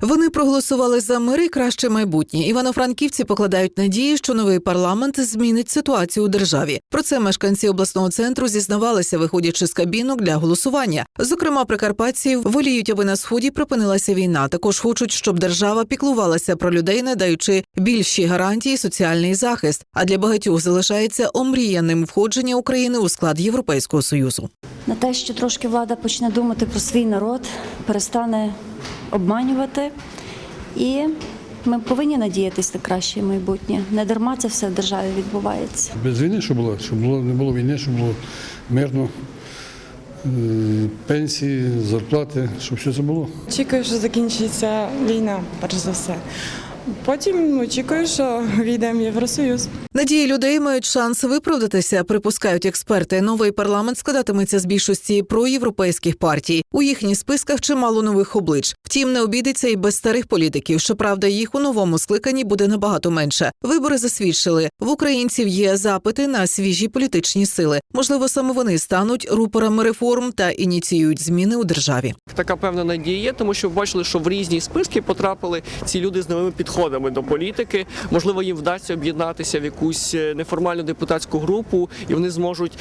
Вони проголосували за мир і краще майбутнє. Івано-франківці покладають надії, що новий парламент змінить ситуацію у державі. Про це мешканці обласного центру зізнавалися, виходячи з кабінок для голосування. Зокрема, прикарпатці воліють, аби на сході припинилася війна. Також хочуть, щоб держава піклувалася про людей, надаючи більші гарантії соціальний захист. А для багатьох залишається омріяним входження України у склад Європейського союзу. на те, що трошки влада почне думати про свій народ, перестане обманювати. І ми повинні надіятися на краще майбутнє. Не дарма це все в державі відбувається. Без війни, щоб було, щоб було, не було війни, щоб було мирно, е, пенсії, зарплати, щоб все це було. Очікую, що закінчиться війна, перш за все. Потім очікую, що війдемо в Євросоюз. Надії людей мають шанс виправдатися, припускають експерти. Новий парламент складатиметься з більшості проєвропейських партій. У їхніх списках чимало нових облич. Втім, не обійдеться і без старих політиків. Щоправда, їх у новому скликанні буде набагато менше. Вибори засвідчили в українців є запити на свіжі політичні сили. Можливо, саме вони стануть рупорами реформ та ініціюють зміни у державі. така певна надія є, тому що бачили, що в різні списки потрапили ці люди з новими підходами до політики. Можливо, їм вдасться об'єднатися в якусь е, неформальну депутатську групу, і вони зможуть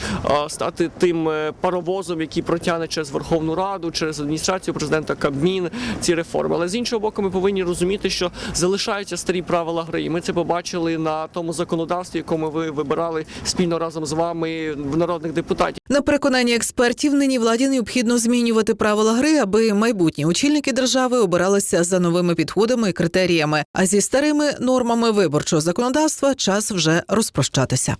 стати тим е, паровозом, який протягне через Верховну Раду, через адміністрацію президента Кабмін ці реформи. Але з іншого боку, ми повинні розуміти, що залишаються старі правила гри. І ми це побачили на тому законодавстві, якому ви вибирали спільно разом з вами в народних депутатів. На переконання експертів, нині владі необхідно змінювати правила гри, аби майбутні очільники держави обиралися за новими підходами і критеріями. Зі старими нормами виборчого законодавства час вже розпрощатися.